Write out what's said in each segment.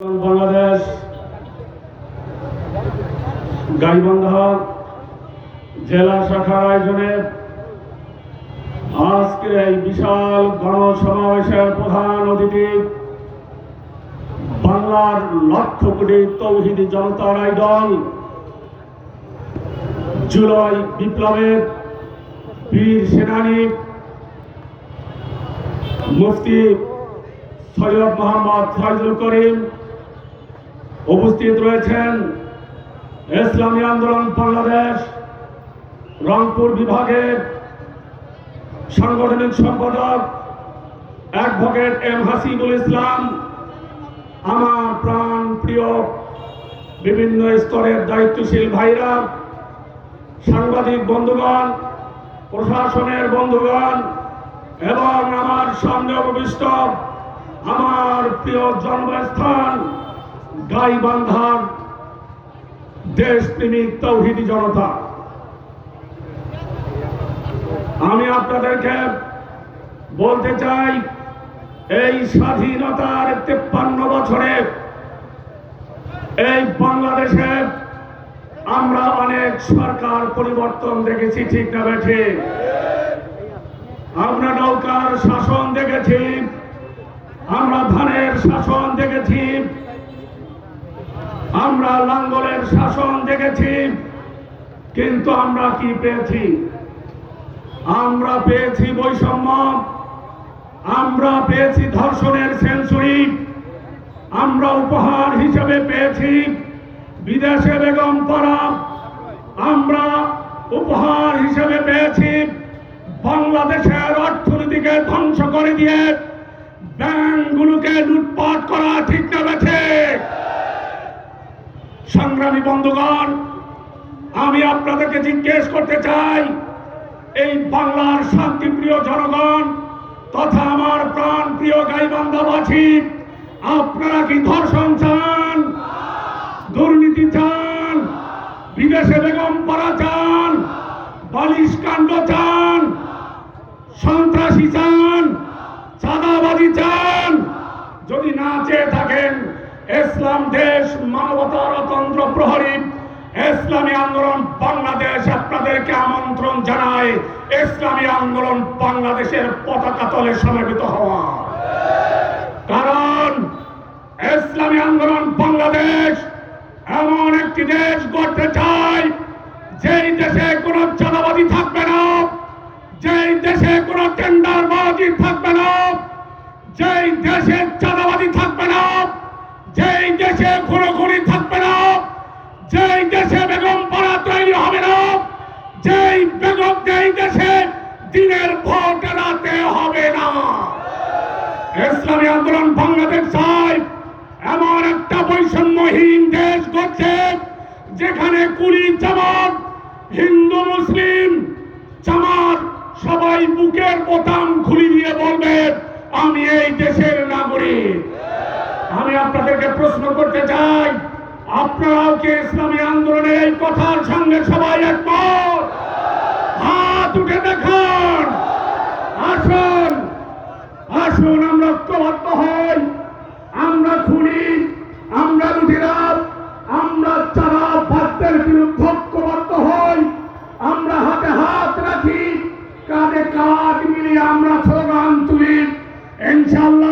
বাংলাদেশ, গাইবান্ধা জেলা শাখার আয়োজনে আজকের এই বিশাল গণসমাবেশের প্রধান অতিথি বাংলার লক্ষ কোটি তৌহিদি জনতার আইডল, জুলাই বিপ্লবের বীর সেনানী মুফতি সৈয়দ মোহাম্মদ ফয়জুল করিম উপস্থিত রয়েছেন ইসলামী আন্দোলন বাংলাদেশ, রংপুর বিভাগের সাংগঠনিক সম্পাদক অ্যাডভোকেট এম হাসিবুল ইসলাম, আমার প্রাণ প্রিয় বিভিন্ন স্তরের দায়িত্বশীল ভাইরা, সাংবাদিক বন্ধুগণ, প্রশাসনের বন্ধুগণ এবং আমার সামনে উপবিষ্ট আমার প্রিয় জন্মস্থান গাইবান্ধার দেশপ্রেমিক তৌহিদি জনতা। আমি আপনাদেরকে বলতে চাই, এই স্বাধীনতার তেপ্পান্ন বছরে এই বাংলাদেশে আমরা অনেক সরকার পরিবর্তন দেখেছি, ঠিক না বেঠে আমরা নৌকার শাসন দেখেছি, আমরা ধানের শাসন দেখেছি আমরা লাঙ্গলের শাসন দেখেছি, কিন্তু আমরা কি পেয়েছি? আমরা পেয়েছি বৈষম্য, আমরা পেয়েছি ধর্ষণের সেঞ্চুরি, আমরা উপহার হিসেবে পেয়েছি বিদেশে বেগম পরা আমরা উপহার হিসেবে পেয়েছি বাংলাদেশের অর্থনীতিকে ধ্বংস করে দিয়ে ব্যাংকগুলোকে লুটপাট করা ঠিক না বেছে সংগ্রামী বন্ধুগণ, আমি আপনাদেরকে জিজ্ঞেস করতে চাই, এই বাংলার শান্তিপ্রিয় জনগণ তথা আমার প্রাণ প্রিয় গাইবান্ধাবাসী, আপনারা কি ধর্ষণ চান? দুর্নীতি চান? বিদেশে বেগম পড়া চান? বালিশ কাণ্ড চান? সন্ত্রাসী চান চাঁদাবাজি চান যদি না চেয়ে থাকেন ইসলাম দেশ মানবতার তন্ত্র প্রহরী। ইসলামী আন্দোলন বাংলাদেশ আপনাদেরকে আমন্ত্রণ জানায়। ইসলামী আন্দোলন বাংলাদেশের পতাকা তলে সমবেত হওয়া। কারণ ইসলামী আন্দোলন বাংলাদেশ এমন একটি দেশ গড়তে চায়, যেই দেশে কোনো চাঁদাবাজি থাকবে না, যেই দেশে কোনো টেন্ডারবাজি থাকবে না, যেই দেশে যেই দেশে খুনোখুনি থাকবে না। যেই দেশে বেগম পাড়া তৈরি হবে না, যেই বেগম, যেই দেশে দিনের ভোট রাতে হবে না। ইসলামী আন্দোলন বাংলাদেশ চায় এমন একটা বৈষম্যহীন দেশ করছে যেখানে কুলি, জামাত, হিন্দু, মুসলিম, জামাত সবাই বুকের বোতাম খুলি দিয়ে বলবে, আমি এই দেশের নাগরিক। আমি আপনাদেরকে প্রশ্ন করতে চাই, আপনারাও কি ইসলামী আন্দোলনের এই কথার সঙ্গে সবাই একমত? হাত উঠে দেখান। আসুন আসুন, আমরা ঐক্যবদ্ধ হই। আমরা খুনি, আমরা লুটিরাম আমরা চারা ভাতের বিরুদ্ধে ঐক্যবদ্ধ হই। আমরা হাতে হাত রাখি, কাঁধে কাঁধ মিলিয়ে আমরা স্লোগান তুলি। ইনশাল্লাহ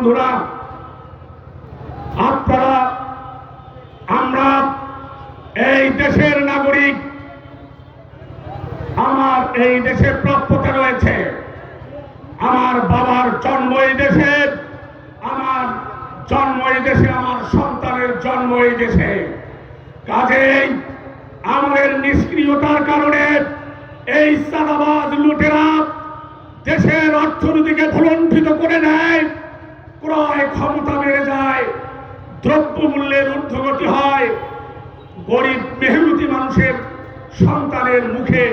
বন্ধুরা, আপনারা, আমরা এই দেশের নাগরিক, আমার এই দেশে প্রাপ্যতা রয়েছে। আমার বাবার জন্ম এই দেশে, আমার জন্ম এই দেশে, আমার সন্তানের জন্ম এই দেশে। কাজেই আমাদের নিষ্ক্রিয়তার কারণে এই সাদাবাদ লুটেরা দেশের অর্থনীতিকে ভুলণ্ঠিত করে নেয়। ক্রয় ক্ষমতা বেড়ে যায় দ্রব্য মূল্যের ঊর্ধ্বগতি হয়, গরিব মেহনতি মানুষের সন্তানের মুখে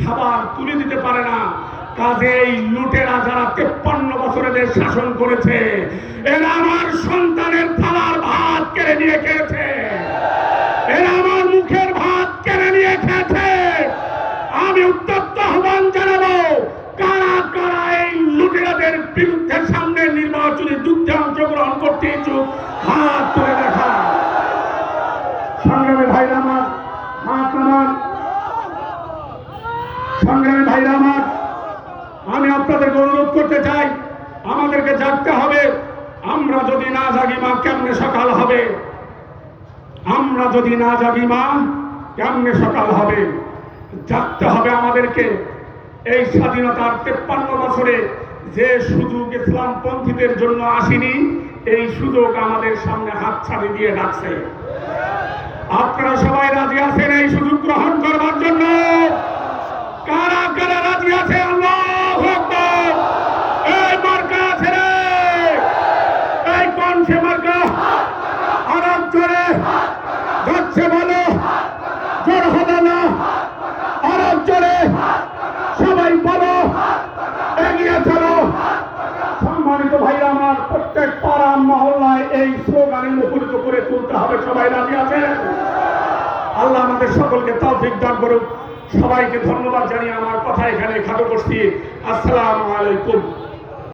খাবার তুলে দিতে পারে না। কাজেই লুটেরা যারা তেপ্পান্ন বছরে বছরেদের শাসন করেছে, এরা আমার সন্তানের থালার ভাত কেড়ে নিয়ে খেয়েছে। এরা আমার মুখের ভাত কেড়ে নিয়ে খেয়েছে। আমি উত্তপ্ত আহ্বান জানাব, কারা কারা এই লুটেরাদের বিরুদ্ধে যুদ্ধে অংশগ্রহণ করতে ইচ্ছুক হাত তুলে দেখা। সংগ্রামী ভাইরা আমার, হাত আমার। সংগ্রামী ভাইরা আমার, আমি আপনাদেরকে অনুরোধ করতে চাই, আমাদেরকে জাগতে হবে। আমরা যদি না জাগি মা, কেমনে সকাল হবে? আমরা যদি না জাগি মা, কেমনে সকাল হবে? জাগতে হবে আমাদেরকে। এই স্বাধীনতার তেপ্পান্ন বছরে যে সুযোগ ইসলাম পন্থীদের জন্য আসেনি, এই সুযোগ আমাদের সামনে হাত ছাড়ি দিয়ে রাখছে আপনারা সবাই রাজি আছেন এই সুযোগ গ্রহণ করবার জন্য? কারা কারা রাজি আছে? আল্লাহ এই মার্কা আছে রে। এই কোন সে মার্কা? আরব জোরে যাচ্ছে বলো। জোর হবে না আরব জোরে সবাই বলো এগিয়ে চলো সম্মানিত ভাইরা আমার প্রত্যেক পাড়া মহল্লায় এই স্লোগানে মুখরিত করে তুলতে হবে, সবাই রাজি আছে আল্লাহ আমাদের সকলকে তৌফিক দান করুক। সবাইকে ধন্যবাদ জানিয়ে আমার কথা এখানে খাটো করছি। আসসালামু আলাইকুম।